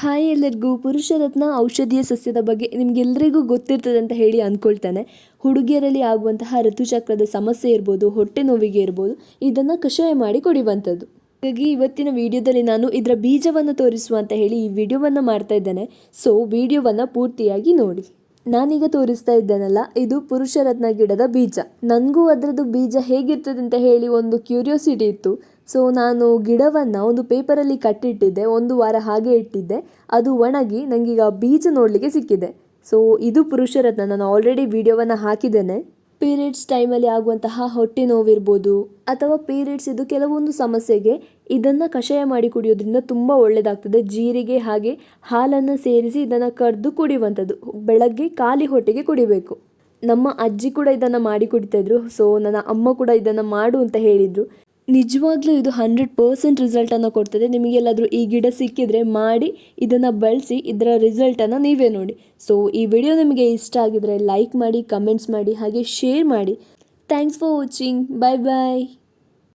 Hi ಎಲ್ಲರಿಗೂ ಪುರುಷರತ್ನ ಔಷಧೀಯ ಸಸ್ಯದ ಬಗ್ಗೆ ನಿಮಗೆಲ್ಲರಿಗೂ ಗೊತ್ತಿರ್ತದೆ ಅಂತ ಹೇಳಿ ಅಂದ್ಕೊಳ್ತಾನೆ. ಹುಡುಗಿಯರಲ್ಲಿ ಆಗುವಂತಹ ಋತುಚಕ್ರದ ಸಮಸ್ಯೆ ಇರ್ಬೋದು, ಹೊಟ್ಟೆ ನೋವಿಗೆ ಇರ್ಬೋದು, ಇದನ್ನು ಕಷಾಯ ಮಾಡಿ ಕುಡಿಯುವಂಥದ್ದು. ಹಾಗಾಗಿ ಇವತ್ತಿನ ವಿಡಿಯೋದಲ್ಲಿ ನಾನು ಇದರ ಬೀಜವನ್ನು ತೋರಿಸುವ ಅಂತ ಹೇಳಿ ಈ ವಿಡಿಯೋವನ್ನು ಮಾಡ್ತಾ ಇದ್ದೇನೆ. ಸೊ, ವಿಡಿಯೋವನ್ನು ಪೂರ್ತಿಯಾಗಿ ನೋಡಿ. ನಾನೀಗ ತೋರಿಸ್ತಾ ಇದ್ದೇನಲ್ಲ, ಇದು ಪುರುಷರತ್ನ ಗಿಡದ ಬೀಜ. ನನಗೂ ಅದರದ್ದು ಬೀಜ ಹೇಗಿರ್ತದೆ ಅಂತ ಹೇಳಿ ಒಂದು ಕ್ಯೂರಿಯಾಸಿಟಿ ಇತ್ತು. ಸೊ ನಾನು ಗಿಡವನ್ನು ಒಂದು ಪೇಪರಲ್ಲಿ ಕಟ್ಟಿಟ್ಟಿದ್ದೆ, ಒಂದು ವಾರ ಹಾಗೆ ಇಟ್ಟಿದ್ದೆ, ಅದು ಒಣಗಿ ನನಗೀಗ ಬೀಜ ನೋಡಲಿಕ್ಕೆ ಸಿಕ್ಕಿದೆ. ಸೊ ಇದು ಪುರುಷರತ್ನ, ನಾನು ಆಲ್ರೆಡಿ ವಿಡಿಯೋವನ್ನು ಹಾಕಿದ್ದೇನೆ. ಪೀರಿಯಡ್ಸ್ ಟೈಮಲ್ಲಿ ಆಗುವಂತಹ ಹೊಟ್ಟೆ ನೋವಿರ್ಬೋದು, ಅಥವಾ ಪೀರಿಯಡ್ಸ್ ಇದು ಕೆಲವೊಂದು ಸಮಸ್ಯೆಗೆ ಇದನ್ನು ಕಷಾಯ ಮಾಡಿ ಕುಡಿಯೋದ್ರಿಂದ ತುಂಬ ಒಳ್ಳೆಯದಾಗ್ತದೆ ಜೀರಿಗೆ ಹಾಗೆ ಹಾಲನ್ನು ಸೇರಿಸಿ ಇದನ್ನು ಕರೆದು ಕುಡಿಯುವಂಥದ್ದು. ಬೆಳಗ್ಗೆ ಖಾಲಿ ಹೊಟ್ಟೆಗೆ ಕುಡಿಬೇಕು. ನಮ್ಮ ಅಜ್ಜಿ ಕೂಡ ಇದನ್ನು ಮಾಡಿ ಕುಡಿತಾಯಿದ್ರು ಸೊ ನನ್ನ ಅಮ್ಮ ಕೂಡ ಇದನ್ನು ಮಾಡು ಅಂತ ಹೇಳಿದರು. ನಿಜವಾಗ್ಲೂ ಇದು ಹಂಡ್ರೆಡ್ ಪರ್ಸೆಂಟ್ ರಿಸಲ್ಟನ್ನು ಕೊಡ್ತದೆ. ನಿಮಗೆಲ್ಲಾದರೂ ಈ ಗಿಡ ಸಿಕ್ಕಿದರೆ ಮಾಡಿ ಇದನ್ನು ಬಳಸಿ ಇದರ ರಿಸಲ್ಟನ್ನು ನೀವೇ ನೋಡಿ. ಸೊ ಈ ವಿಡಿಯೋ ನಿಮಗೆ ಇಷ್ಟ ಆಗಿದರೆ ಲೈಕ್ ಮಾಡಿ ಕಮೆಂಟ್ಸ್ ಮಾಡಿ, ಹಾಗೆ ಶೇರ್ ಮಾಡಿ. Thanks for watching bye bye